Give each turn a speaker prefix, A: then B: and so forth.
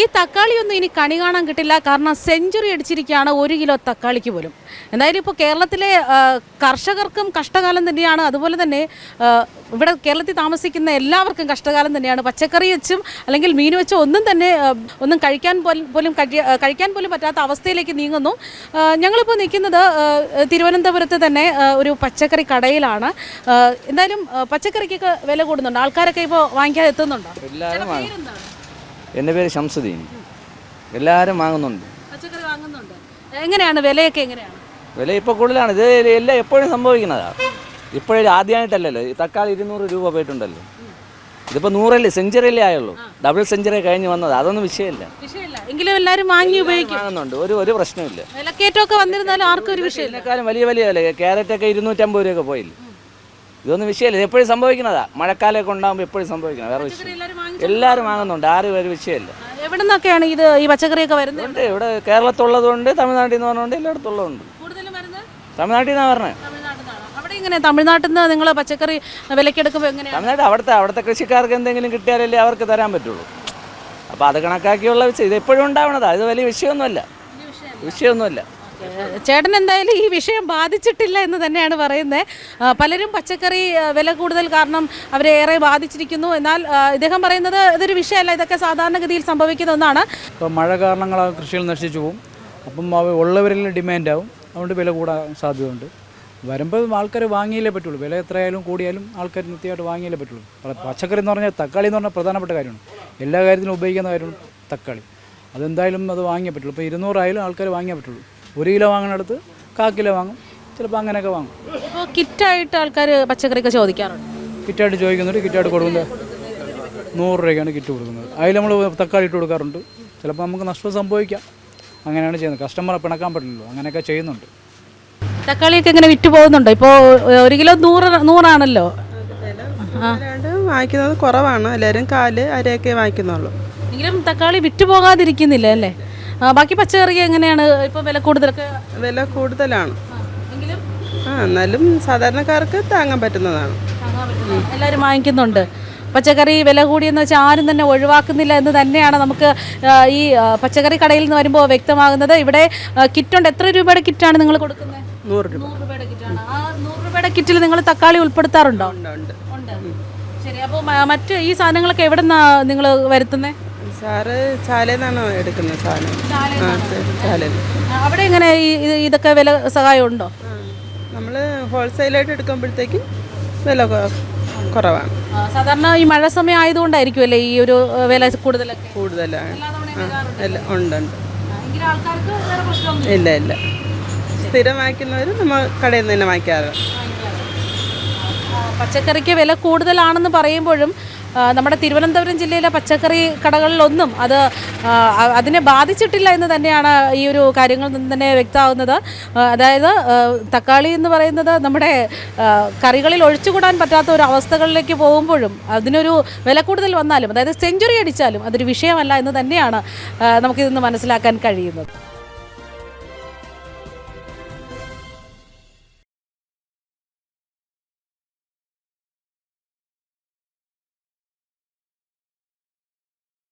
A: ഈ തക്കാളിയൊന്നും ഇനി കണി കാണാൻ കിട്ടില്ല. കാരണം സെഞ്ചുറി അടിച്ചിരിക്കുകയാണ്. ഒരു കിലോ തക്കാളിക്ക് പോലും. എന്തായാലും ഇപ്പോൾ കേരളത്തിലെ കർഷകർക്കും കഷ്ടകാലം തന്നെയാണ്. അതുപോലെ തന്നെ ഇവിടെ കേരളത്തിൽ താമസിക്കുന്ന എല്ലാവർക്കും കഷ്ടകാലം തന്നെയാണ്. പച്ചക്കറി വെച്ചും അല്ലെങ്കിൽ മീൻ വെച്ചും ഒന്നും തന്നെ ഒന്നും കഴിക്കാൻ പോലും കഴിക്കാൻ പോലും പറ്റാത്ത അവസ്ഥയിലേക്ക് നീങ്ങുന്നു. ഞങ്ങളിപ്പോൾ നിൽക്കുന്നത് തിരുവനന്തപുരത്ത് തന്നെ ഒരു പച്ചക്കറി കടയിലാണ്. എന്തായാലും പച്ചക്കറിക്കൊക്കെ വില കൂടുന്നുണ്ട്. ആൾക്കാരൊക്കെ ഇപ്പോൾ വാങ്ങിക്കാൻ എത്തുന്നുണ്ടോ?
B: എന്റെ പേര് ശംസുദ്ദീൻ. എല്ലാവരും വാങ്ങുന്നുണ്ട്.
A: പച്ചക്കറി വാങ്ങുന്നുണ്ട്. എങ്ങനെയാണ് വിലയൊക്കെ എങ്ങനെയാണ്?
B: വില ഇപ്പോൾ കൂടുതലാണ്. ഇത് എല്ലാം എപ്പോഴും സംഭവിക്കുന്നതാണ് ഇപ്പോഴും ആദ്യമായിട്ടല്ലല്ലോ ഈ തക്കാളി ഇരുന്നൂറ് രൂപ പോയിട്ടുണ്ടല്ലോ. ഇതിപ്പോൾ നൂറല്ലേ? സെഞ്ചുറിയല്ലേ ആയുള്ളൂ. ഡബിൾ സെഞ്ചുറി കഴിഞ്ഞ് വന്നത്. അതൊന്നും വിഷയമില്ല.
A: എങ്കിലും എല്ലാവരും വാങ്ങി ഉപയോഗിക്കും.
B: വാങ്ങുന്നുണ്ട്. ഒരു ഒരു പ്രശ്നമില്ല
A: വിലക്കയറ്റമൊക്കെ വന്നിരുന്നാലും ആർക്കും ഒരു
B: ഇതിനേക്കാളും വലിയ വലിയ വില ക്യാരറ്റൊക്കെ ഇരുന്നൂറ്റമ്പത് രൂപയൊക്കെ പോയില്ലേ? ഇതൊന്നും വിഷയമില്ല. എപ്പോഴും സംഭവിക്കുന്നതാ. മഴക്കാലമൊക്കെ ഉണ്ടാകുമ്പോൾ എപ്പോഴും സംഭവിക്കണം വേറെ വിഷയം
A: എല്ലാവരും വാങ്ങി
B: എല്ലാവരും വാങ്ങുന്നുണ്ട്. ആരും ഒരു വിഷയമില്ല.
A: എവിടെ നിന്നൊക്കെയാണ് ഇത് ഈ പച്ചക്കറിയൊക്കെ വരുന്നത്?
B: ഉണ്ട്. ഇവിടെ കേരളത്തുള്ളതുകൊണ്ട് തമിഴ്നാട്ടിൽ നിന്ന് പറഞ്ഞുകൊണ്ട് എല്ലായിടത്തും ഉള്ളതുണ്ട്
A: കൂടുതലും വരുന്നത്?
B: തമിഴ്നാട്ടിൽ നിന്നാണ് പറഞ്ഞത്
A: തമിഴ്നാട്ടിൽ നിന്ന് നിങ്ങൾ പച്ചക്കറി വിലക്കെടുക്കുമ്പോൾ എങ്ങനെയാണ്?
B: തമിഴ്നാട് അവിടുത്തെ അവിടുത്തെ കൃഷിക്കാർക്ക് എന്തെങ്കിലും കിട്ടിയാലല്ലേ അവർക്ക് തരാൻ പറ്റുള്ളൂ. അപ്പോൾ അത് കണക്കാക്കിയുള്ള വിഷയം. ഇത് എപ്പോഴും ഉണ്ടാവണതാ. ഇത് വലിയ വിഷയമൊന്നുമല്ല. വിഷയമൊന്നുമല്ല.
A: ചേട്ടൻ എന്തായാലും ഈ വിഷയം ബാധിച്ചിട്ടില്ല എന്ന് തന്നെയാണ് പറയുന്നത് പലരും പച്ചക്കറി വില കൂടുതൽ കാരണം അവരെ ഏറെ ബാധിച്ചിരിക്കുന്നു. എന്നാൽ ഇദ്ദേഹം പറയുന്നത് ഇതൊരു വിഷയമല്ല ഇതൊക്കെ സാധാരണഗതിയിൽ സംഭവിക്കുന്ന ഒന്നാണ്.
C: ഇപ്പോൾ മഴ കാരണങ്ങൾ കൃഷികൾ നശിച്ചു പോകും അപ്പം അവ ഉള്ളവരിൽ ഡിമാൻഡ് ആവും അതുകൊണ്ട് വില കൂടാൻ സാധ്യതയുണ്ട്. വരുമ്പോൾ ആൾക്കാർ വാങ്ങിയില്ലേ പറ്റുള്ളൂ. വില എത്രയായാലും കൂടിയാലും ആൾക്കാർ നിത്യമായിട്ട് വാങ്ങിയില്ലേ പറ്റുള്ളൂ. പച്ചക്കറി എന്ന് പറഞ്ഞാൽ തക്കാളി എന്ന് പറഞ്ഞാൽ പ്രധാനപ്പെട്ട കാര്യമാണ്. എല്ലാ കാര്യത്തിലും ഉപയോഗിക്കുന്ന കാര്യമാണ് തക്കാളി. അതെന്തായാലും അത് വാങ്ങിയേ പറ്റുള്ളൂ. ഇപ്പോൾ ഇരുന്നൂറായാലും ആൾക്കാർ വാങ്ങിയേ പറ്റുള്ളൂ. ഒരു കിലോ വാങ്ങുന്നിടത്ത് കാ കിലോ വാങ്ങും. ചിലപ്പോൾ അങ്ങനെയൊക്കെ വാങ്ങും.
A: ഇപ്പോൾ കിറ്റായിട്ട് ആൾക്കാർ പച്ചക്കറിയൊക്കെ ചോദിക്കാറുണ്ട്.
C: കിറ്റായിട്ട് ചോദിക്കുന്നുണ്ട് കിറ്റായിട്ട് കൊടുക്കുന്നത് നൂറ് രൂപയ്ക്കാണ് കിറ്റ് കൊടുക്കുന്നത്. അതിൽ നമ്മൾ തക്കാളി ഇട്ട് കൊടുക്കാറുണ്ട്. ചിലപ്പോൾ നമുക്ക് നഷ്ടം സംഭവിക്കാം. അങ്ങനെയാണ് ചെയ്യുന്നത്. കസ്റ്റമറെ പിണക്കാൻ പറ്റില്ലല്ലോ. അങ്ങനെയൊക്കെ ചെയ്യുന്നുണ്ട്.
A: തക്കാളിയൊക്കെ ഇങ്ങനെ വിറ്റ് പോകുന്നുണ്ടോ? ഇപ്പോൾ ഒരു കിലോ നൂറ് നൂറാണല്ലോ.
D: വാങ്ങിക്കുന്നത് കുറവാണ്. എല്ലാവരും കാൽ അരയൊക്കെ വാങ്ങിക്കുന്നുള്ളൂ.
A: എങ്കിലും തക്കാളി വിറ്റ് പോകാതിരിക്കുന്നില്ല അല്ലേ? ബാക്കി പച്ചക്കറി എങ്ങനെയാണ്? ഇപ്പോൾ വില കൂടുതലൊക്കെ?
D: വില കൂടുതലാണ്.
A: എങ്കിലും?
D: ആ എന്നാലും സാധാരണക്കാർക്ക് താങ്ങാൻ പറ്റുന്നതാണ്.
A: എല്ലാവരും വാങ്ങിക്കുന്നുണ്ട്. പച്ചക്കറി വില കൂടിയെന്ന് വെച്ചാൽ ആരും തന്നെ ഒഴിവാക്കുന്നില്ല എന്ന് തന്നെയാണ് നമുക്ക് ഈ പച്ചക്കറി കടയിൽ നിന്ന് വരുമ്പോൾ വ്യക്തമാകുന്നത്. ഇവിടെ കിറ്റുണ്ട്. എത്ര രൂപയുടെ കിറ്റാണ് നിങ്ങൾ കൊടുക്കുന്നത്
D: നൂറ് രൂപ.
A: നൂറ് രൂപയുടെ കിറ്റാണ്. ആ നൂറ് രൂപയുടെ കിറ്റിൽ നിങ്ങൾ തക്കാളി ഉൾപ്പെടുത്താറുണ്ടോ?
D: ഉണ്ട്
A: ശരി അപ്പോൾ മറ്റ് ഈ സാധനങ്ങളൊക്കെ എവിടെ നിന്നാണ് നിങ്ങൾ വരുത്തുന്നത്
D: സാറ് ചാലയിൽ നിന്നാണ് എടുക്കുന്നത് സാധനം?
A: അവിടെ എങ്ങനെ ഇതൊക്കെ വില സഹായം ഉണ്ടോ?
D: നമ്മൾ ഹോൾസെയിലായിട്ട് എടുക്കുമ്പോഴത്തേക്കും വില കുറവാണ്.
A: സാധാരണ ഈ മഴ സമയം ആയതുകൊണ്ടായിരിക്കും അല്ലേ ഈ ഒരു വില കൂടുതലൊക്കെ?
D: കൂടുതലാണ് എല്ലാം ഉണ്ട് ഉണ്ട്. ഇല്ല ഇല്ല. സ്ഥിരം വാങ്ങിക്കുന്നവർ നമ്മൾ കടയിൽ നിന്ന് തന്നെ വാങ്ങിക്കാറ്.
A: പച്ചക്കറിക്ക് വില കൂടുതലാണെന്ന് പറയുമ്പോഴും നമ്മുടെ തിരുവനന്തപുരം ജില്ലയിലെ പച്ചക്കറി കടകളിലൊന്നും അത് അതിനെ ബാധിച്ചിട്ടില്ല എന്ന് തന്നെയാണ് ഈ ഒരു കാര്യങ്ങളിൽ നിന്ന് തന്നെ വ്യക്തമാകുന്നത് അതായത് തക്കാളി എന്ന് പറയുന്നത് നമ്മുടെ കറികളിൽ ഒഴിച്ചുകൂടാൻ പറ്റാത്ത ഒരു അവസ്ഥകളിലേക്ക് പോകുമ്പോഴും അതിനൊരു വില കൂടുതൽ വന്നാലും അതായത് സെഞ്ചുറി അടിച്ചാലും അതൊരു വിഷയമല്ല എന്ന് തന്നെയാണ് നമുക്കിതൊന്ന് മനസ്സിലാക്കാൻ കഴിയുന്നത്.